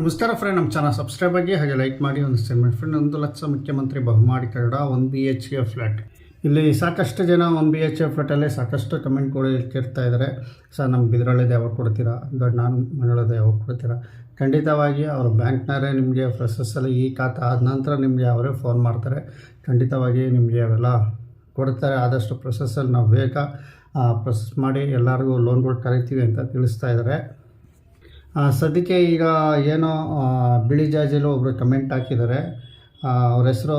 ನಮಸ್ಕಾರ ಫ್ರೆಂಡ್ ನಮ್ಮ channel subscribe ಆಗಿ ಹಾಗೆ ಲೈಕ್ ಮಾಡಿ, ಒಂದು ಸ್ಟೇಟ್ಮೆಂಟ್ ಫ್ರೆಂಡ್ ಒಂದು ಲಕ್ಷ ಮುಖ್ಯಮಂತ್ರಿ ಬಹುಮಾಡಿ Kannada one B H K flat ಇಲ್ಲಿ ಸಾಕಷ್ಟು ಜನ ಒನ್ ಬಿ ಎಚ್ ಕೆ ಫ್ಲ್ಯಾಟಲ್ಲಿ ಸಾಕಷ್ಟು ಕಮೆಂಟ್ಗಳು ಕೇಳ್ತಾ ಇದ್ದಾರೆ. ಸರ್ ನಮ್ಮ ಬಿದ್ರಳ್ಳಿದೆ ಯಾವಾಗ ಕೊಡ್ತೀರಾ? ದೊಡ್ಡ ನಾನು ಮನೆಯೊಳದೆ ಯಾವಾಗ ಕೊಡ್ತೀರಾ? ಖಂಡಿತವಾಗಿ ಅವರು ಬ್ಯಾಂಕ್ನವರೇ ನಿಮಗೆ ಪ್ರೊಸೆಸ್ಸಲ್ಲಿ ಈ ಖಾತೆ ಆದ ನಂತರ ನಿಮಗೆ ಅವರೇ ಫೋನ್ ಮಾಡ್ತಾರೆ. ಖಂಡಿತವಾಗಿ ನಿಮಗೆ ಅವೆಲ್ಲ ಕೊಡ್ತಾರೆ. ಆದಷ್ಟು ಪ್ರೊಸೆಸ್ಸಲ್ಲಿ ನಾವು ಬೇಗ ಪ್ರೊಸೆಸ್ ಮಾಡಿ ಎಲ್ಲರಿಗೂ ಲೋನ್ಗಳು ಕರಿತೀವಿ ಅಂತ ತಿಳಿಸ್ತಾ ಇದ್ದಾರೆ. ಸದ್ಯಕ್ಕೆ ಈಗ ಏನೋ ಬಿಳಿ ಜಾಜಲು ಒಬ್ಬರು ಕಮೆಂಟ್ ಹಾಕಿದ್ದಾರೆ. ಅವ್ರ ಹೆಸರು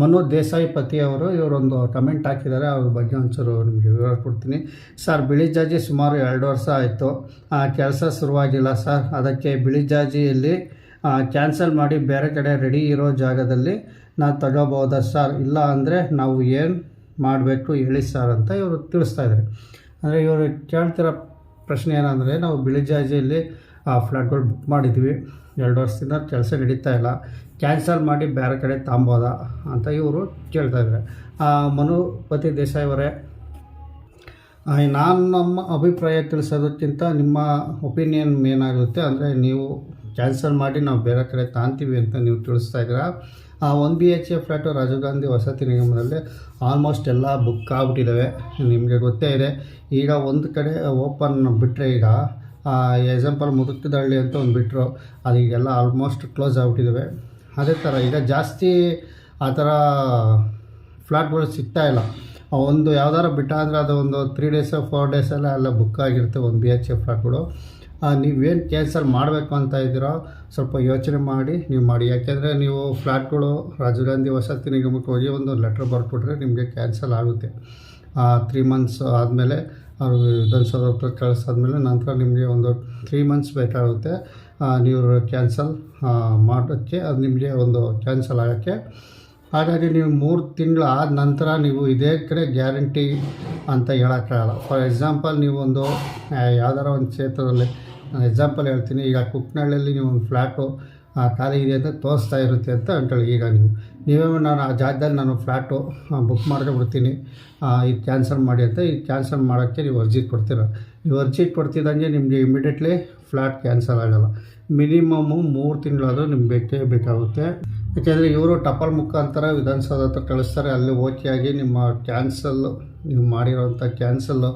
ಮನು ದೇಸಾಯಿ ಪತಿ ಅವರು, ಇವರೊಂದು ಕಮೆಂಟ್ ಹಾಕಿದ್ದಾರೆ. ಅವ್ರ ಬಗ್ಗೆ ಒಂಚೂರು ನಿಮಗೆ ವಿವರ ಕೊಡ್ತೀನಿ. ಸರ್, ಬಿಳಿ ಜಾಜಿ ಸುಮಾರು ಎರಡು ವರ್ಷ ಆಯಿತು. ಕೆಲಸ ಶುರುವಾಗಿಲ್ಲ ಸರ್. ಅದಕ್ಕೆ ಬಿಳಿ ಜಾಜಿಯಲ್ಲಿ ಕ್ಯಾನ್ಸಲ್ ಮಾಡಿ ಬೇರೆ ಕಡೆ ರೆಡಿ ಇರೋ ಜಾಗದಲ್ಲಿ ನಾನು ತಗೋಬೋದಾ ಸರ್? ಇಲ್ಲ ಅಂದರೆ ನಾವು ಏನು ಮಾಡಬೇಕು ಹೇಳಿ ಸರ್ ಅಂತ ಇವರು ತಿಳಿಸ್ತಾ ಇದ್ದಾರೆ. ಅಂದರೆ ಇವರು ಕೇಳ್ತಿರೋ ಪ್ರಶ್ನೆ ಏನಂದರೆ, ನಾವು ಬಿಳಿಜಾಜಿಯಲ್ಲಿ ಆ ಫ್ಲ್ಯಾಟ್ಗಳು ಬುಕ್ ಮಾಡಿದ್ವಿ. ಎರಡು ವರ್ಷದಿಂದ ಕೆಲಸ ನಡೀತಾ ಇಲ್ಲ. ಕ್ಯಾನ್ಸಲ್ ಮಾಡಿ ಬೇರೆ ಕಡೆ ತಾಂಬೋದ ಅಂತ ಇವರು ಕೇಳ್ತಾ ಇದ್ದಾರೆ. ಮನುಪತಿ ದೇಸಾಯಿ ಅವರೇ ನಾನು ನಮ್ಮ ಅಭಿಪ್ರಾಯ ತಿಳಿಸೋದಕ್ಕಿಂತ ನಿಮ್ಮ ಒಪಿನಿಯನ್ ಏನಾಗುತ್ತೆ ಅಂದರೆ, ನೀವು ಕ್ಯಾನ್ಸಲ್ ಮಾಡಿ ನಾವು ಬೇರೆ ಕಡೆ ತಾಂತೀವಿ ಅಂತ ನೀವು ತಿಳಿಸ್ತಾ ಇದ್ದೀರಾ? ಆ one B H A flat Rajiv Gandhi ವಸತಿ ನಿಗಮದಲ್ಲಿ ಆಲ್ಮೋಸ್ಟ್ ಎಲ್ಲ ಬುಕ್ ಆಗ್ಬಿಟ್ಟಿದ್ದಾವೆ. ನಿಮಗೆ ಗೊತ್ತೇ ಇದೆ. ಈಗ ಒಂದು ಕಡೆ ಓಪನ್ ಬಿಟ್ಟರೆ ಈಗ ಎಕ್ಸಾಂಪಲ್ ಮುದುಕದಹಳ್ಳಿ ಅಂತ ಒಂದು ಬಿಟ್ಟರು ಅದು ಈಗೆಲ್ಲ ಆಲ್ಮೋಸ್ಟ್ ಕ್ಲೋಸ್ ಆಗಿಬಿಟ್ಟಿದ್ದಾವೆ. ಅದೇ ಥರ ಈಗ ಜಾಸ್ತಿ ಆ ಥರ ಫ್ಲ್ಯಾಟ್ಗಳು ಸಿಗ್ತಾ ಇಲ್ಲ. ಒಂದು ಯಾವ್ದಾರು ಬಿಟ್ಟ ಅಂದರೆ ಅದು ಒಂದು ತ್ರೀ ಡೇಸ್ ಫೋರ್ ಡೇಸ್ ಎಲ್ಲ ಬುಕ್ ಆಗಿರುತ್ತೆ ಒಂದು ಬಿ ಎಚ್ ಎ ಫ್ಲ್ಯಾಟ್ಗಳು ನೀವೇನು ಕ್ಯಾನ್ಸಲ್ ಮಾಡಬೇಕು ಅಂತ ಇದ್ದೀರೋ ಸ್ವಲ್ಪ ಯೋಚನೆ ಮಾಡಿ ನೀವು ಮಾಡಿ. ಯಾಕೆಂದರೆ ನೀವು ಫ್ಲ್ಯಾಟ್ಗಳು ರಾಜೀವ್ ಗಾಂಧಿ ವಸತಿ ನಿಗಮಕ್ಕೆ ಹೋಗಿ ಒಂದು ಲೆಟ್ರ್ ಬರ್ಕೊಟ್ರೆ ನಿಮಗೆ ಕ್ಯಾನ್ಸಲ್ ಆಗುತ್ತೆ. ತ್ರೀ ಮಂತ್ಸ್ ಆದಮೇಲೆ ಅವರು ವಿಧಾನಸೌಧ ಹತ್ರ ಕಳಿಸಾದ್ಮೇಲೆ ನಂತರ ನಿಮಗೆ ಒಂದು ತ್ರೀ ಮಂತ್ಸ್ ಬೇಕಾಗುತ್ತೆ. ನೀವು ಕ್ಯಾನ್ಸಲ್ ಮಾಡೋಕ್ಕೆ ಅದು ನಿಮಗೆ ಒಂದು ಕ್ಯಾನ್ಸಲ್ ಆಗೋಕ್ಕೆ. ಹಾಗಾಗಿ ನೀವು ಮೂರು ತಿಂಗಳು ಆದ ನಂತರ ನೀವು ಇದೇ ಕಡೆ ಗ್ಯಾರಂಟಿ ಅಂತ ಹೇಳೋಕ್ಕಾಗಲ್ಲ. ಫಾರ್ ಎಕ್ಸಾಂಪಲ್ ನೀವು ಒಂದು ಆ, ಯಾವ್ದಾರ ಒಂದು ಕ್ಷೇತ್ರದಲ್ಲಿ ನಾನು ಎಕ್ಸಾಂಪಲ್ ಹೇಳ್ತೀನಿ. ಈಗ ಕುಕ್ನಹಳ್ಳಿಯಲ್ಲಿ ನೀವು ಒಂದು ಫ್ಲ್ಯಾಟು ಖಾಲಿ ಇದೆ ಅಂತ ತೋರಿಸ್ತಾ ಇರುತ್ತೆ ಅಂತ ಅಂತೇಳಿ ಈಗ ನೀವು. ನೀವೇ ನಾನು ಆ ಜಾಗದಲ್ಲಿ ನಾನು ಫ್ಲ್ಯಾಟು ಬುಕ್ ಮಾಡ್ಕೊಬಿಡ್ತೀನಿ ಇದು ಕ್ಯಾನ್ಸಲ್ ಮಾಡಿ ಅಂತ ಇದು ಕ್ಯಾನ್ಸಲ್ ಮಾಡೋಕ್ಕೆ ನೀವು ಅರ್ಜಿ ಕೊಡ್ತೀರ. ನೀವು ಅರ್ಜಿ ಕೊಡ್ತಿದ್ದಂಗೆ ನಿಮಗೆ ಇಮಿಡಿಯೇಟ್ಲಿ ಫ್ಲ್ಯಾಟ್ ಕ್ಯಾನ್ಸಲ್ ಆಗೋಲ್ಲ. ಮಿನಿಮಮ್ಮು ಮೂರು ತಿಂಗಳಾದರೂ ನಿಮ್ಗೆ ಬೇಕೇ ಬೇಕಾಗುತ್ತೆ. ಯಾಕೆಂದರೆ ಇವರು ಟಪಲ್ ಮುಖಾಂತರ ವಿಧಾನಸೌಧ ಹತ್ರ ಕಳಿಸ್ತಾರೆ. ಅಲ್ಲಿ ಓಕೆ ಆಗಿ ನಿಮ್ಮ ಕ್ಯಾನ್ಸಲ್ಲು ನೀವು ಮಾಡಿರೋಂಥ ಕ್ಯಾನ್ಸಲ್ಲು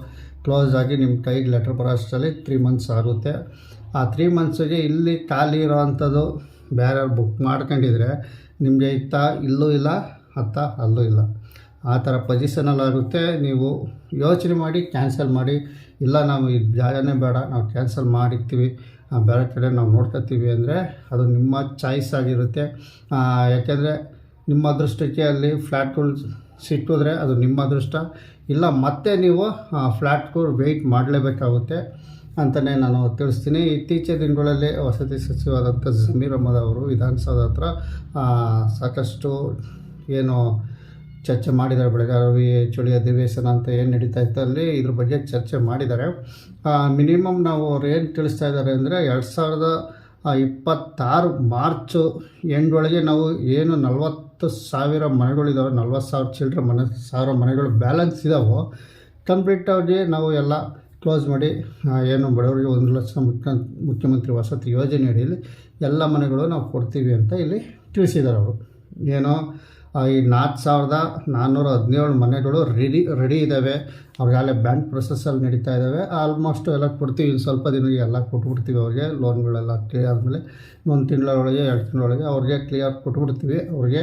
ಕ್ಲೋಸ್ ಆಗಿ ನಿಮ್ಮ ಕೈಗೆ ಲೆಟ್ರ್ ಬರೋ ಅಷ್ಟರಲ್ಲಿ ತ್ರೀ ಮಂತ್ಸ್ ಆಗುತ್ತೆ. ಆ ತ್ರೀ ಮಂತ್ಸಿಗೆ ಇಲ್ಲಿ ಖಾಲಿ ಇರೋವಂಥದ್ದು ಬೇರೆ ಬುಕ್ ಮಾಡ್ಕೊಂಡಿದ್ರೆ ನಿಮಗೆ ಇತ್ತ ಇಲ್ಲೂ ಇಲ್ಲ, ಅತ್ತ ಅಲ್ಲೂ ಇಲ್ಲ. ಆ ಥರ ಪೊಸಿಷನಲ್ಲಾಗುತ್ತೆ ನೀವು ಯೋಚನೆ ಮಾಡಿ ಕ್ಯಾನ್ಸಲ್ ಮಾಡಿ. ಇಲ್ಲ, ನಾವು ಈ ಜಾಗನೇ ಬೇಡ, ನಾವು ಕ್ಯಾನ್ಸಲ್ ಮಾಡಿರ್ತೀವಿ. ಬೇರೆ ಕಡೆ ನಾವು ನೋಡ್ಕೊತೀವಿ ಅಂದರೆ ಅದು ನಿಮ್ಮ ಚಾಯ್ಸ್ ಆಗಿರುತ್ತೆ. ಯಾಕೆಂದರೆ ನಿಮ್ಮ ಅದೃಷ್ಟಕ್ಕೆ ಅಲ್ಲಿ ಫ್ಲ್ಯಾಟ್ಗಳು ಸಿಕ್ಕಿದ್ರೆ ಅದು ನಿಮ್ಮ ಅದೃಷ್ಟ. ಇಲ್ಲ, ಮತ್ತೆ ನೀವು ಫ್ಲ್ಯಾಟ್ಗೂ ವೆಯ್ಟ್ ಮಾಡಲೇಬೇಕಾಗುತ್ತೆ ಅಂತಲೇ ನಾನು ತಿಳಿಸ್ತೀನಿ. ಇತ್ತೀಚಿನ ದಿನಗಳಲ್ಲಿ ವಸತಿ ಸಚಿವರಾದಂಥ ಜಮೀರ್ ಅಹಮದ್ ಅವರು ವಿಧಾನಸೌಧ ಹತ್ರ ಸಾಕಷ್ಟು ಏನು ಚರ್ಚೆ ಮಾಡಿದ್ದಾರೆ. ಬೆಳಗಾವಿ ಚಳಿ ಅಧಿವೇಶನ ಅಂತ ಏನು ನಡೀತಾ ಇತ್ತು ಅಲ್ಲಿ ಇದ್ರ ಬಗ್ಗೆ ಚರ್ಚೆ ಮಾಡಿದ್ದಾರೆ. ಮಿನಿಮಮ್ ನಾವು ಅವ್ರು ಏನು ತಿಳಿಸ್ತಾ ಇದ್ದಾರೆ ಅಂದರೆ ಎರಡು ಸಾವಿರದ ಇಪ್ಪತ್ತಾರು ಮಾರ್ಚು ಎಂಡ್ ಒಳಗೆ ನಾವು ಏನು ನಲ್ವತ್ತು ಸಾವಿರ ಮನೆಗಳಿದ್ದಾವೆ ನಲ್ವತ್ತು ಸಾವಿರ ಚಿಲ್ಡ್ರ ಮನೆ, ಸಾವಿರ ಮನೆಗಳು ಬ್ಯಾಲೆನ್ಸ್ ಇದ್ದಾವೋ ಕಂಪ್ಲೀಟಾಗಿ ನಾವು ಎಲ್ಲ ಕ್ಲೋಸ್ ಮಾಡಿ ಏನು ಬಡವರಿಗೆ ಒಂದು ಲಕ್ಷ ಮುಖ್ಯ, ಮುಖ್ಯಮಂತ್ರಿ ವಸತಿ ಯೋಜನೆ ಅಡಿಯಲ್ಲಿ ಎಲ್ಲ ಮನೆಗಳು ನಾವು ಕೊಡ್ತೀವಿ ಅಂತ ಇಲ್ಲಿ ತಿಳಿಸಿದ್ದಾರೆ ಅವರು. ಏನೋ ಈ ನಾಲ್ಕು ಸಾವಿರದ ನಾನ್ನೂರ ಹದಿನೇಳು ಮನೆಗಳು ರೆಡಿ ರೆಡಿ ಇದ್ದಾವೆ ಅವ್ರಿಗಾಗಲೇ ಬ್ಯಾಂಕ್ ಪ್ರೊಸೆಸ್ಸಲ್ಲಿ ನಡೀತಾ ಇದ್ದಾವೆ ಆಲ್ಮೋಸ್ಟ್ ಎಲ್ಲ ಕೊಡ್ತೀವಿ. ಇನ್ನು ಸ್ವಲ್ಪ ದಿನಕ್ಕೆ ಎಲ್ಲ ಕೊಟ್ಬಿಡ್ತೀವಿ ಅವ್ರಿಗೆ. ಲೋನ್ಗಳೆಲ್ಲ ಕ್ಲಿಯರ್ ಆದಮೇಲೆ ಒಂದು ತಿಂಗಳೊಳಗೆ, ಎರಡು ತಿಂಗಳೊಳಗೆ ಅವ್ರಿಗೆ ಕ್ಲಿಯರ್ ಕೊಟ್ಬಿಡ್ತೀವಿ ಅವ್ರಿಗೆ.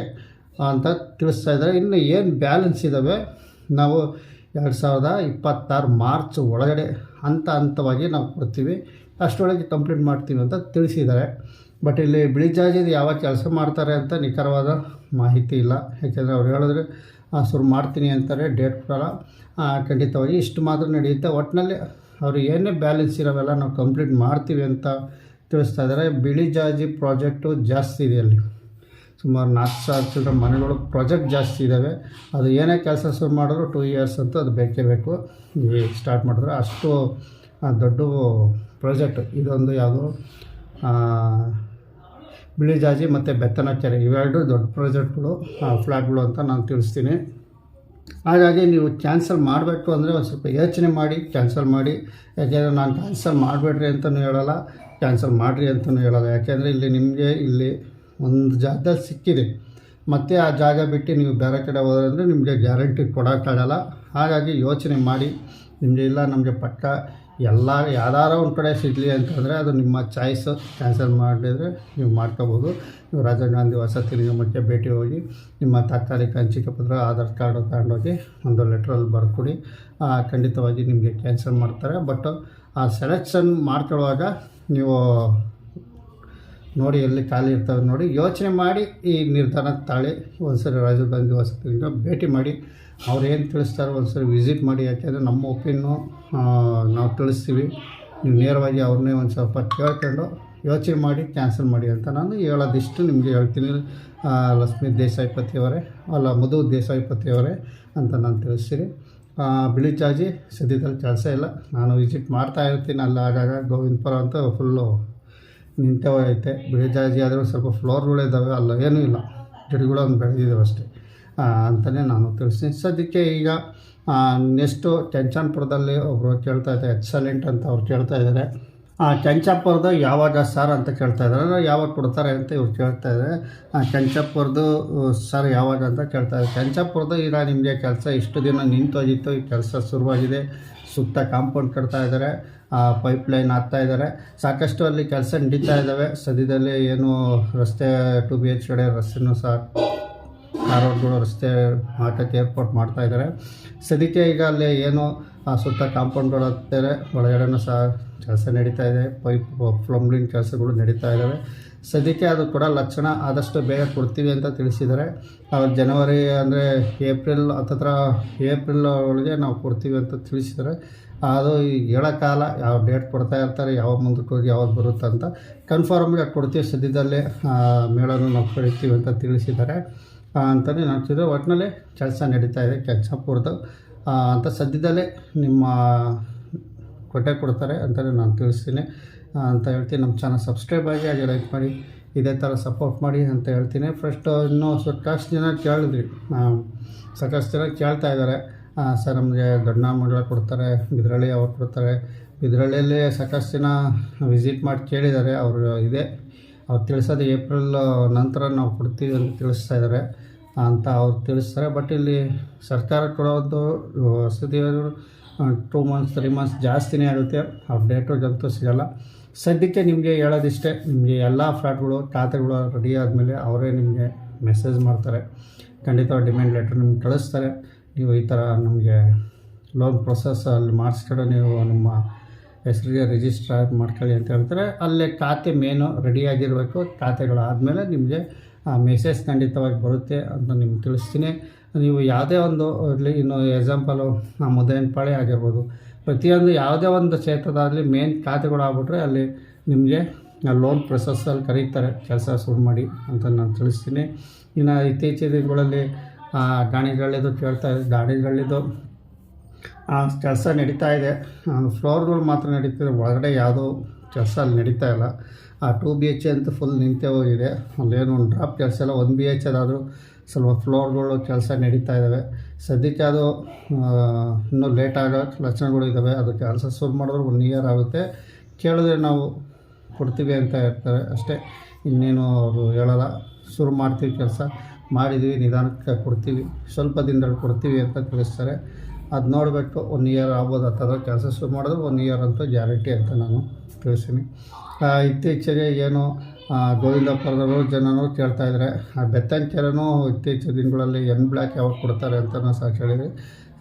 ಅಂತ ತಿಳಿಸ್ತಾ ಇದ್ದಾರೆ ಇನ್ನು ಏನು ಬ್ಯಾಲೆನ್ಸ್ ಇದ್ದಾವೆ ನಾವು ಎರಡು ಸಾವಿರದ ಇಪ್ಪತ್ತಾರು ಮಾರ್ಚ್ ಒಳಗಡೆ ಹಂತ ಹಂತವಾಗಿ ನಾವು ಕೊಡ್ತೀವಿ. ಅಷ್ಟರೊಳಗೆ ಕಂಪ್ಲೀಟ್ ಮಾಡ್ತೀವಿ ಅಂತ ತಿಳಿಸಿದ್ದಾರೆ. ಬಟ್ ಇಲ್ಲಿ ಬಿಳಿ ಜಾಜಿದು ಯಾವಾಗ ಕೆಲಸ ಮಾಡ್ತಾರೆ ಅಂತ ನಿಖರವಾದ ಮಾಹಿತಿ ಇಲ್ಲ. ಯಾಕೆಂದರೆ ಅವ್ರು ಹೇಳಿದ್ರೆ ಶುರು ಮಾಡ್ತೀನಿ ಅಂತಾರೆ ಡೇಟ್ ಪ್ರಕಾರ. ಖಂಡಿತವಾಗಿ ಇಷ್ಟು ಮಾತ್ರ ನಡೆಯುತ್ತೆ. ಒಟ್ಟಿನಲ್ಲಿ ಅವರು ಏನೇ ಬ್ಯಾಲೆನ್ಸ್ ಇರೋವೆಲ್ಲ ನಾವು ಕಂಪ್ಲೀಟ್ ಮಾಡ್ತೀವಿ ಅಂತ ತಿಳಿಸ್ತಾ ಇದ್ದಾರೆ. ಬಿಳಿ ಜಾಜಿ ಪ್ರಾಜೆಕ್ಟು ಜಾಸ್ತಿ ಇದೆ ಅಲ್ಲಿ. ಸುಮಾರು ನಾಲ್ಕು ಸಾವಿರ ಚಿಲ್ಲರ ಮನೆಗಳು ಪ್ರಾಜೆಕ್ಟ್ ಜಾಸ್ತಿ ಇದ್ದಾವೆ ಅದು ಏನೇ ಕೆಲಸ ಶುರು ಮಾಡಿದ್ರು ಟೂ ಇಯರ್ಸ್ ಅಂತ ಅದು ಬೇಕೇ ಬೇಕು. ಸ್ಟಾರ್ಟ್ ಮಾಡಿದ್ರೆ ಅಷ್ಟು ದೊಡ್ಡ ಪ್ರಾಜೆಕ್ಟ್ ಇದೊಂದು ಯಾವುದು ಬಿಳಿ ಜಾಜಿ ಮತ್ತು ಬೆತ್ತನ ಕೆರೆ ಇವೆರಡು ದೊಡ್ಡ ಪ್ರಾಜೆಕ್ಟ್ಗಳು ಫ್ಲ್ಯಾಟ್ಗಳು ಅಂತ ನಾನು ತಿಳಿಸ್ತೀನಿ. ಹಾಗಾಗಿ ನೀವು ಕ್ಯಾನ್ಸಲ್ ಮಾಡಬೇಕು ಅಂದರೆ ಒಂದು ಸ್ವಲ್ಪ ಯೋಚನೆ ಮಾಡಿ, ಕ್ಯಾನ್ಸಲ್ ಮಾಡಿ. ಯಾಕೆಂದರೆ ನಾನು ಕ್ಯಾನ್ಸಲ್ ಮಾಡಬೇಡ್ರಿ ಅಂತಲೂ ಹೇಳಲ್ಲ, ಕ್ಯಾನ್ಸಲ್ ಮಾಡಿರಿ ಅಂತಲೂ ಹೇಳೋಲ್ಲ. ಯಾಕೆಂದರೆ ಇಲ್ಲಿ ನಿಮಗೆ ಇಲ್ಲಿ ಒಂದು ಜಾಗದಲ್ಲಿ ಸಿಕ್ಕಿದೆ. ಮತ್ತೆ ಆ ಜಾಗ ಬಿಟ್ಟು ನೀವು ಬೇರೆ ಕಡೆ ಹೋದ್ರೆ ನಿಮಗೆ ಗ್ಯಾರಂಟಿ ಕೊಡೋಕ್ಕಾಗಲ್ಲ. ಹಾಗಾಗಿ ಯೋಚನೆ ಮಾಡಿ, ನಿಮಗೆ ಇಲ್ಲ, ನಮಗೆ ಪಕ್ಕ ಎಲ್ಲ ಯಾವ್ದಾರ ಒಂದು ಕಡೆ ಸಿಗಲಿ ಅಂತಂದರೆ ಅದು ನಿಮ್ಮ ಚಾಯ್ಸು ಕ್ಯಾನ್ಸಲ್ ಮಾಡಿದರೆ ನೀವು ಮಾಡ್ಕೋಬೋದು. ನೀವು ರಾಜೀವ್ ಗಾಂಧಿ ವಸತಿ ನಿಗಮಕ್ಕೆ ಭೇಟಿ ಹೋಗಿ ನಿಮ್ಮ ತಾತ್ಕಾಲಿಕ ಹಂಚಿಕೆ ಪತ್ರ, ಆಧಾರ್ ಕಾರ್ಡು ತಗೊಂಡೋಗಿ ಒಂದು ಲೆಟ್ರಲ್ಲಿ ಬರ್ಕೊಡಿ. ಖಂಡಿತವಾಗಿ ನಿಮಗೆ ಕ್ಯಾನ್ಸಲ್ ಮಾಡ್ತಾರೆ. ಬಟ್ ಆ ಸೆಲೆಕ್ಷನ್ ಮಾಡ್ಕೊಳ್ಳುವಾಗ ನೀವು ನೋಡಿ ಎಲ್ಲಿ ಖಾಲಿ ಇರ್ತವೆ ನೋಡಿ ಯೋಚನೆ ಮಾಡಿ ಈ ನಿರ್ಧಾರ ತಾಳಿ ಒಂದು ಸರಿ ರಾಜೀವ್ ಗಾಂಧಿ ವಸತಿಯಿಂದ ಭೇಟಿ ಮಾಡಿ. ಅವ್ರು ಏನು ತಿಳಿಸ್ತಾರೋ ಒಂದ್ಸರಿ ವಿಸಿಟ್ ಮಾಡಿ, ಯಾಕೆಂದರೆ ನಮ್ಮ ಒಪಿನ್ನು ನಾವು ತಿಳಿಸ್ತೀವಿ. ನೀವು ನೇರವಾಗಿ ಅವ್ರನ್ನೇ ಒಂದು ಸ್ವಲ್ಪ ಕೇಳ್ಕೊಂಡು ಯೋಚನೆ ಮಾಡಿ ಕ್ಯಾನ್ಸಲ್ ಮಾಡಿ ಅಂತ ನಾನು ಹೇಳೋದಿಷ್ಟು ನಿಮಗೆ ಹೇಳ್ತೀನಿ. ಲಕ್ಷ್ಮೀ ದೇಸಾಯಿ ಪತಿಯವರೇ, ಅಲ್ಲ ಮಧು ದೇಸಾಯಿ ಪತಿಯವರೇ ಅಂತ ನಾನು ತಿಳಿಸ್ತೀನಿ. ಬಿಳಿ ಚಾಜಿ ಸದ್ಯದಲ್ಲಿ ಕೆಲಸ ಇಲ್ಲ. ನಾನು ವಿಸಿಟ್ ಮಾಡ್ತಾ ಇರ್ತೀನಿ ಅಲ್ಲಿ, ಆಗಾಗ ಗೋವಿಂದಪುರ ಅಂತ ಫುಲ್ಲು ನಿಂತವೈತೆ ಐತೆ ಬಿಳಿಜಾಜಿ ಆದರೂ ಸ್ವಲ್ಪ ಫ್ಲೋರ್ಗಳಿದ್ದಾವೆ ಅಲ್ಲ ಏನೂ ಇಲ್ಲ. ಗಿಡಗಳು ಒಂದು ಬೆಳೆದಿದ್ದಾವೆ ಅಷ್ಟೇ. ಅಂತಲೇ ನಾನು ತಿಳಿಸ್ತೀನಿ. ಸದ್ಯಕ್ಕೆ ಈಗ ನೆಕ್ಸ್ಟು ಕೆಂಚನ್ಪುರದಲ್ಲಿ ಒಬ್ಬರು ಕೇಳ್ತಾ ಇದ್ದಾರೆ, ಎಕ್ಸಲೆಂಟ್ ಅಂತ ಅವ್ರು ಕೇಳ್ತಾ ಇದ್ದಾರೆ. ಆ ಕೆಂಚಾಪುರದ ಯಾವಾಗ ಸರ್ ಅಂತ ಕೇಳ್ತಾ ಇದ್ದಾರೆ. ಯಾವಾಗ ಕೊಡ್ತಾರೆ ಅಂತ ಇವ್ರು ಕೇಳ್ತಾ ಇದ್ದಾರೆ. ಆ ಕೆಂಚಾಪುರದ್ದು ಸರ್ ಯಾವಾಗ ಅಂತ ಕೇಳ್ತಾ ಇದ್ದಾರೆ. ಕೆಂಚಾಪುರದ ಈಗ ನಿಮಗೆ ಕೆಲಸ ಇಷ್ಟು ದಿನ ನಿಂತೋಗಿತ್ತು ಈ ಕೆಲಸ ಶುರುವಾಗಿದೆ. ಸುತ್ತ ಕಾಂಪೌಂಡ್ ಕಟ್ತಾ ಇದ್ದಾರೆ. ಪೈಪ್ ಲೈನ್ ಹಾಕ್ತಾ ಇದ್ದಾರೆ. ಸಾಕಷ್ಟು ಅಲ್ಲಿ ಕೆಲಸ ನಡೀತಾ ಇದ್ದಾವೆ. ಸದ್ಯದಲ್ಲಿ ಏನು ರಸ್ತೆ ಟು ಬಿ ಎಚ್ ಕಡೆ ರಸ್ತೆನೂ ಸಹ ಧಾರವಾಡಗಳು ರಸ್ತೆ ಹಾಕಕ್ಕೆ ಏರ್ಪೋರ್ಟ್ ಮಾಡ್ತಾ ಇದ್ದಾರೆ. ಸದ್ಯಕ್ಕೆ ಈಗ ಅಲ್ಲಿ ಏನು, ಆ, ಸುತ್ತ ಕಾಂಪೌಂಡ್ಗಳು ಹಾಕ್ತಾರೆ ಒಳಗಡೆನೂ ಸಹ ಕೆಲಸ ನಡೀತಾ ಇದೆ. ಪೈಪ್, ಪ್ಲಂಬ್ಲಿಂಗ್ ಕೆಲಸಗಳು ನಡೀತಾ ಇದ್ದಾವೆ. ಸದ್ಯಕ್ಕೆ ಅದು ಕೂಡ ಲಕ್ಷಣ ಆದಷ್ಟು ಬೇಗ ಕೊಡ್ತೀವಿ ಅಂತ ತಿಳಿಸಿದ್ದಾರೆ. ಅವ್ರು ಜನವರಿ ಅಂದರೆ ಏಪ್ರಿಲ್, ಹತ್ತತ್ರ ಏಪ್ರಿಲ್ ಒಳಗೆ ನಾವು ಕೊಡ್ತೀವಿ ಅಂತ ತಿಳಿಸಿದ್ದಾರೆ. ಅದು ಹೇಳೋ ಕಾಲ ಯಾವ ಡೇಟ್ ಕೊಡ್ತಾ ಇರ್ತಾರೆ ಯಾವಾಗ ಮುಂದಕ್ಕೆ ಹೋಗಿ ಯಾವಾಗ ಬರುತ್ತೆ ಅಂತ. ಕನ್ಫರ್ಮ್ಗೆ ಕೊಡ್ತೀವಿ. ಸದ್ಯದಲ್ಲೇ ಮೇಳನ ನಾವು ಕರಿತೀವಿ ಅಂತ ತಿಳಿಸಿದ್ದಾರೆ. ಅಂತಲೇ ನಡೆಸಿದ್ರೆ ಒಟ್ಟಿನಲ್ಲಿ ಕೆಲಸ ನಡೀತಾ ಇದೆ, ಕೆಲಸ ಪೂರ್ತ. ಅಂತ ಸದ್ಯದಲ್ಲೇ ನಿಮ್ಮ ಕೊಟ್ಟೆ ಕೊಡ್ತಾರೆ ಅಂತಲೇ ನಾನು ತಿಳಿಸ್ತೀನಿ. ಅಂತ ಹೇಳ್ತೀನಿ. ನಮ್ಮ ಚಾನಲ್ ಸಬ್ಸ್ಕ್ರೈಬ್ ಆಗಿ, ಹಾಗೆ ಲೈಕ್ ಮಾಡಿ, ಇದೇ ಥರ ಸಪೋರ್ಟ್ ಮಾಡಿ ಅಂತ ಹೇಳ್ತೀನಿ. ಫಸ್ಟ್ ಇನ್ನೂ ಸಾಕಷ್ಟು ಜನ ಕೇಳಿದ್ರಿ. ಸಾಕಷ್ಟು ಜನ ಕೇಳ್ತಾ ಇದ್ದಾರೆ. ಸರ್ ನಮಗೆ ದೊಡ್ಡ ಮಂಡಳ ಕೊಡ್ತಾರೆ, ಬಿದ್ರಳ್ಳಿ ಅವ್ರು ಕೊಡ್ತಾರೆ. ಬಿದ್ರಳ್ಳಿಯಲ್ಲಿ ಸಾಕಷ್ಟು ಜನ ವಿಸಿಟ್ ಮಾಡಿ ಕೇಳಿದ್ದಾರೆ. ಅವರು ಇದೆ. ಅವ್ರು ತಿಳಿಸೋದು ಏಪ್ರಿಲ್, ನಂತರ ನಾವು ಕೊಡ್ತೀವಿ ಅಂತ ತಿಳಿಸ್ತಾ ಇದ್ದಾರೆ ಅಂತ ಅವ್ರು ತಿಳಿಸ್ತಾರೆ. ಬಟ್ ಇಲ್ಲಿ ಸರ್ಕಾರ ಕೊಡೋದು, ವಸತಿ ಟೂ ಮಂತ್ಸ್ ತ್ರೀ ಮಂತ್ಸ್ ಜಾಸ್ತಿನೇ ಆಗುತ್ತೆ. ಅಪ್ಡೇಟು ಅಂತೂ ಸಿಗೋಲ್ಲ. ಸದ್ಯಕ್ಕೆ ನಿಮಗೆ ಹೇಳೋದಿಷ್ಟೇ, ನಿಮಗೆ ಎಲ್ಲ ಫ್ಲಾಟ್ಗಳು, ಖಾತೆಗಳು ರೆಡಿ ಆದಮೇಲೆ ಅವರೇ ನಿಮಗೆ ಮೆಸೇಜ್ ಮಾಡ್ತಾರೆ. ಖಂಡಿತ ಡಿಮ್ಯಾಂಡ್ ಲೆಟ್ರ್ ನಿಮ್ಗೆ ಕಳಿಸ್ತಾರೆ. ನೀವು ಈ ಥರ ನಮಗೆ ಲೋನ್ ಪ್ರೊಸೆಸ್ ಅಲ್ಲಿ ಮಾಡಿಸ್ಕೊಂಡು, ನೀವು ನಿಮ್ಮ ಹೆಸರಿಗೆ ರಿಜಿಸ್ಟರ್ ಮಾಡ್ಕೊಳ್ಳಿ ಅಂತ ಹೇಳ್ತಾರೆ. ಅಲ್ಲೇ ಖಾತೆ ಮೇನು ರೆಡಿಯಾಗಿರಬೇಕು ಖಾತೆಗಳು ಆದಮೇಲೆ ನಿಮಗೆ, ಆ ಮೆಸೇಜ್ ಖಂಡಿತವಾಗಿ ಬರುತ್ತೆ ಅಂತ ನಿಮ್ಗೆ ತಿಳಿಸ್ತೀನಿ. ನೀವು ಯಾವುದೇ ಒಂದು, ಇರಲಿ, ಇನ್ನು ಎಕ್ಸಾಂಪಲು ಮುದ್ದೇನಪಾಳೆ ಆಗಿರ್ಬೋದು. ಪ್ರತಿಯೊಂದು ಯಾವುದೇ ಒಂದು ಕ್ಷೇತ್ರದಾಗಲಿ ಮೇನ್ ಖಾತೆಗಳು ಆಗ್ಬಿಟ್ರೆ ಅಲ್ಲಿ ನಿಮಗೆ ಲೋನ್ ಪ್ರೊಸೆಸ್ಸಲ್ಲಿ ಕರೀತಾರೆ. ಕೆಲಸ ಶುರು ಮಾಡಿ ಅಂತ ನಾನು ತಿಳಿಸ್ತೀನಿ. ಇನ್ನು ಇತ್ತೀಚಿನ ದಿನಗಳಲ್ಲಿ ದಾಣಿಗಳಿದು ಕೇಳ್ತಾ ಇದೆ ದಾಣಿಗಳಿದು ಕೆಲಸ ನಡೀತಾ ಇದೆ. ಫ್ಲೋರ್ಗಳು ಮಾತ್ರ ನಡೀತಿದೆ. ಒಳಗಡೆ ಯಾವುದೋ ಕೆಲಸ ಅಲ್ಲಿ ನಡೀತಾ ಇಲ್ಲ. ಆ ಟೂ ಬಿ ಎಚ್ ಅಂತ ಫುಲ್ ನಿಂತೇ ಹೋಗಿದೆ. ಅಲ್ಲೇನು ಒಂದು ಡ್ರಾಪ್ ಕೆಲಸ ಎಲ್ಲ ಒಂದು ಬಿ ಎಚ್ ಅದಾದರೂ ಸ್ವಲ್ಪ ಫ್ಲೋರ್ಗಳು ಕೆಲಸ ನಡೀತಾ ಇದ್ದಾವೆ ಸದ್ಯಕ್ಕೆ ಅದು ಇನ್ನೂ ಲೇಟ್ ಆಗೋ ಲಕ್ಷಣಗಳು ಇದ್ದಾವೆ ಅದು ಕೆಲಸ ಶುರು ಮಾಡಿದ್ರೆ ಒನ್ ಇಯರ್ ಆಗುತ್ತೆ. ಕೇಳಿದ್ರೆ ನಾವು ಕೊಡ್ತೀವಿ ಅಂತ ಹೇಳ್ತಾರೆ. ಅಷ್ಟೇ. ಇನ್ನೇನು ಅವರು ಹೇಳಲ್ಲ. ಶುರು ಮಾಡ್ತೀವಿ ಕೆಲಸ. ಮಾಡಿದ್ವಿ. ನಿಧಾನಕ್ಕೆ ಕೊಡ್ತೀವಿ. ಸ್ವಲ್ಪ ದಿನದಲ್ಲಿ ಕೊಡ್ತೀವಿ ಅಂತ ತಿಳಿಸ್ತಾರೆ. ಅದು ನೋಡಬೇಕು ಒನ್ ಇಯರ್ ಆಗ್ಬೋದು ಆ ಥರ ಕೆಲಸ ಶುರು ಮಾಡಿದ್ರೆ ಒನ್ ಇಯರ್ ಅಂತೂ ಗ್ಯಾರಂಟಿ ಅಂತ ನಾನು ತಿಳಿಸ್ತೀನಿ. ಇತ್ತೀಚೆಗೆ ಏನು ಗೋವಿಂದಪ್ಪರವರು ಜನರು ಕೇಳ್ತಾ ಇದ್ದಾರೆ. ಆ ಬೆತ್ತಂಕೆರೆನೂ ಇತ್ತೀಚಿನ ದಿನಗಳಲ್ಲಿ ಎನ್ ಬ್ಲ್ಯಾಕ್ ಯಾವಾಗ ಕೊಡ್ತಾರೆ ಅಂತ ಸಹ ಕೇಳಿದ್ರಿ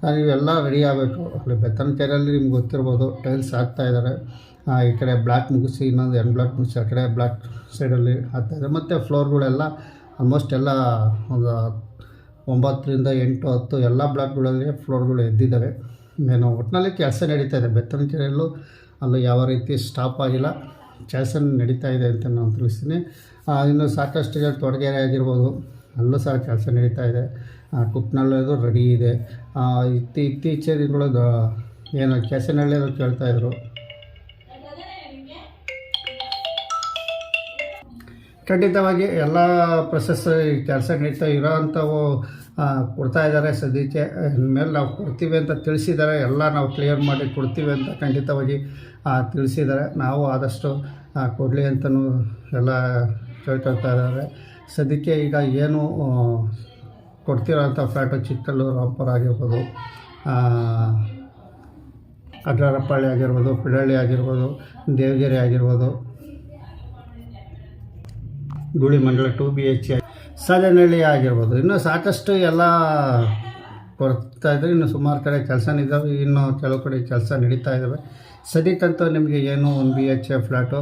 ನಾನು ನೀವೆಲ್ಲ ರೆಡಿ ಆಗಬೇಕು. ಅಲ್ಲಿ ಬೆತ್ತನಕೆರೆಯಲ್ಲಿ ನಿಮ್ಗೆ ಗೊತ್ತಿರ್ಬೋದು ಟೈಲ್ಸ್ ಹಾಕ್ತಾ ಇದ್ದಾರೆ. ಈ ಕಡೆ ಬ್ಲ್ಯಾಕ್ ಮುಗಿಸಿ, ಇನ್ನೊಂದು ಎನ್ ಬ್ಲ್ಯಾಕ್ ಮುಗಿಸಿ, ಆ ಕಡೆ ಬ್ಲ್ಯಾಕ್ ಸೈಡಲ್ಲಿ ಹಾಕ್ತಾಯಿದ್ದಾರೆ ಮತ್ತು ಫ್ಲೋರ್ಗಳೆಲ್ಲ ಆಲ್ಮೋಸ್ಟ್ ಎಲ್ಲ ಒಂದು ಒಂಬತ್ತರಿಂದ ಎಂಟು, ಹತ್ತು ಎಲ್ಲ ಬ್ಲಾಕ್ಗಳಲ್ಲಿ ಫ್ಲೋರ್ಗಳು ಎದ್ದಿದ್ದಾವೆ. ಇನ್ನೇನು ಒಟ್ಟಿನಲ್ಲಿ ಕೆಲಸ ನಡೀತಾ ಇದೆ. ಬೆತ್ತನಕೆರೆಯಲ್ಲೂ ಅಲ್ಲೂ ಯಾವ ರೀತಿ ಸ್ಟಾಪ್ ಆಗಿಲ್ಲ. ಕೆಲಸ ನಡೀತಾ ಇದೆ ಅಂತ ನಾನು ತಿಳಿಸ್ತೀನಿ. ಇನ್ನು ಸಾಕಷ್ಟು ಜನ ತೊಡಗೆರೆ ಆಗಿರ್ಬೋದು. ಅಲ್ಲೂ ಸಹ ಕೆಲಸ ನಡೀತಾ ಇದೆ. ಅದು ರೆಡಿ ಇದೆ. ಇತ್ತಿ ಇತ್ತೀ ಇತ್ತೀಚಿನ ಏನು ಕೆಲಸ ಕೇಳ್ತಾ ಇದ್ರು. ಖಂಡಿತವಾಗಿ ಎಲ್ಲ ಪ್ರೊಸೆಸ್ ಕೆಲಸ ನಡೀತಾ ಇರೋ ಅಂಥವು ಕೊಡ್ತಾ ಇದ್ದಾರೆ ಸದ್ಯಕ್ಕೆ. ಇನ್ಮೇಲೆ ನಾವು ಕೊಡ್ತೀವಿ ಅಂತ ತಿಳಿಸಿದ್ದಾರೆ ಎಲ್ಲ ನಾವು ಕ್ಲಿಯರ್ ಮಾಡಿ ಕೊಡ್ತೀವಿ ಅಂತ ಖಂಡಿತವಾಗಿ ತಿಳಿಸಿದ್ದಾರೆ ನಾವು ಆದಷ್ಟು ಕೊಡಲಿ ಅಂತಲೂ ಎಲ್ಲ ಕೇಳ್ಕೊಳ್ತಾ ಇದ್ದಾರೆ ಸದ್ಯಕ್ಕೆ ಈಗ ಏನು ಕೊಡ್ತಿರೋ ಕೊಡ್ತಿರೋಂಥ ಫ್ಲ್ಯಾಟು ಚಿಕ್ಕಲ್ಲೂರು ರಾಂಪುರ ಆಗಿರ್ಬೋದು ಅಡ್ರಪ್ಪಳ್ಳಿ ಆಗಿರ್ಬೋದು ಪಿಡಳ್ಳಿ ಆಗಿರ್ಬೋದು, ದೇವಗಿರಿ ಆಗಿರ್ಬೋದು ಗುಳಿಮಂಡಲ ಟು ಬಿ ಎಚ್ ಸಾಲೇನಹಳ್ಳಿ ಆಗಿರ್ಬೋದು. ಇನ್ನೂ ಸಾಕಷ್ಟು ಎಲ್ಲ ಕೊಡ್ತಾ ಇದ್ದಾರೆ ಇನ್ನು ಸುಮಾರು ಕಡೆ ಕೆಲಸ ಇದ್ದಾವೆ ಇನ್ನು ಕೆಲವು ಕಡೆ ಕೆಲಸ ನಡೀತಾ ಇದ್ದಾವೆ ಸದ್ಯಕ್ಕಂತೂ ನಿಮಗೆ ಏನು ಒಂದು ಬಿ ಎಚ್ ಎ ಫ್ಲ್ಯಾಟು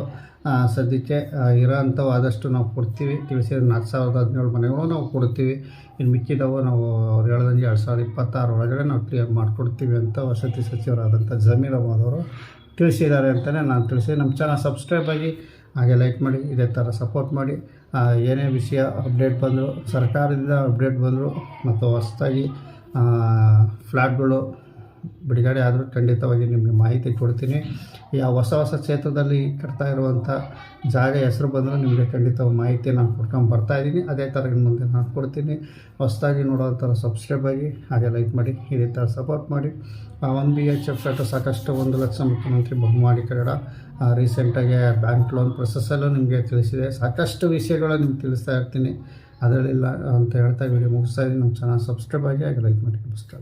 ಸದ್ಯಕ್ಕೆ ಇರೋ ಅಂಥವು ಆದಷ್ಟು ನಾವು ಕೊಡ್ತೀವಿ. ತಿಳಿಸಿದ ನಾಲ್ಕು ಸಾವಿರದ ಹದಿನೇಳು ಮನೆಗಳು ನಾವು ಕೊಡ್ತೀವಿ. ಇನ್ನು ಮಿಕ್ಕಿದವು ನಾವು ಅವ್ರು ಹೇಳ್ದಂಗೆ ಎರಡು ಸಾವಿರದ ಇಪ್ಪತ್ತಾರು ಒಳಗಡೆ ನಾವು ಕ್ಲಿಯರ್ ಮಾಡಿಕೊಡ್ತೀವಿ ಅಂತ ವಸತಿ ಸಚಿವರಾದಂಥ ಜಮೀರ್ ಅವರು ತಿಳಿಸಿದ್ದಾರೆ ಅಂತಲೇ ನಾನು ತಿಳಿಸಿ ನಮ್ಮ ಚಾನಲ್ ಸಬ್ಸ್ಕ್ರೈಬ್ ಆಗಿ ಹಾಗೆ ಲೈಕ್ ಮಾಡಿ, ಇದೇ ಥರ ಸಪೋರ್ಟ್ ಮಾಡಿ. ಏನೇ ವಿಷಯ ಅಪ್ಡೇಟ್ ಬಂದರೂ, ಸರ್ಕಾರದಿಂದ ಅಪ್ಡೇಟ್ ಬಂದರೂ, ಮತ್ತು ಹೊಸ್ದಾಗಿ ಫ್ಲ್ಯಾಟ್ಗಳು ಬಿಡುಗಡೆ ಆದರೂ ಖಂಡಿತವಾಗಿ ನಿಮಗೆ ಮಾಹಿತಿ ಕೊಡ್ತೀನಿ. ಈ ಹೊಸ ಹೊಸ ಕ್ಷೇತ್ರದಲ್ಲಿ ಕಟ್ತಾ ಇರುವಂಥ ಜಾಗ ಹೆಸರು ಬಂದರೂ ನಿಮಗೆ ಖಂಡಿತ ಮಾಹಿತಿ ನಾನು ಕೊಡ್ಕೊಂಡು ಬರ್ತಾ ಇದ್ದೀನಿ. ಅದೇ ಥರ ಮುಂದೆ ನಾನು ಕೊಡ್ತೀನಿ ಹೊಸದಾಗಿ ನೋಡೋವಂಥ ಸಬ್ಸ್ಕ್ರೈಬ್ ಆಗಿ, ಹಾಗೆ ಲೈಕ್ ಮಾಡಿ, ಇದೇ ಥರ ಸಪೋರ್ಟ್ ಮಾಡಿ. One B H F flat ಸಾಕಷ್ಟು ಒಂದು ಲಕ್ಷ ಮುಖ್ಯಮಂತ್ರಿ ಬಹುಮಾಡಿ ಕನ್ನಡ ರೀಸೆಂಟಾಗಿ ಬ್ಯಾಂಕ್ ಲೋನ್ ಪ್ರೊಸೆಸ್ಸಲ್ಲೂ ನಿಮಗೆ ತಿಳಿಸಿದೆ. ಸಾಕಷ್ಟು ವಿಷಯಗಳು ನಿಮ್ಗೆ ತಿಳಿಸ್ತಾ ಇರ್ತೀನಿ. ಅದರಲ್ಲಿಲ್ಲ ಅಂತ ಹೇಳ್ತಾ ವಿಡಿಯೋ ಮುಗಿಸ್ತಾ ಇದ್ದೀನಿ ನಮ್ಮ ಚಾನಲ್ ಸಬ್ಸ್ಕ್ರೈಬ್ ಆಗಿ ಹಾಗೆ ಲೈಕ್ ಮಾಡಿ. ನಮಸ್ಕಾರ.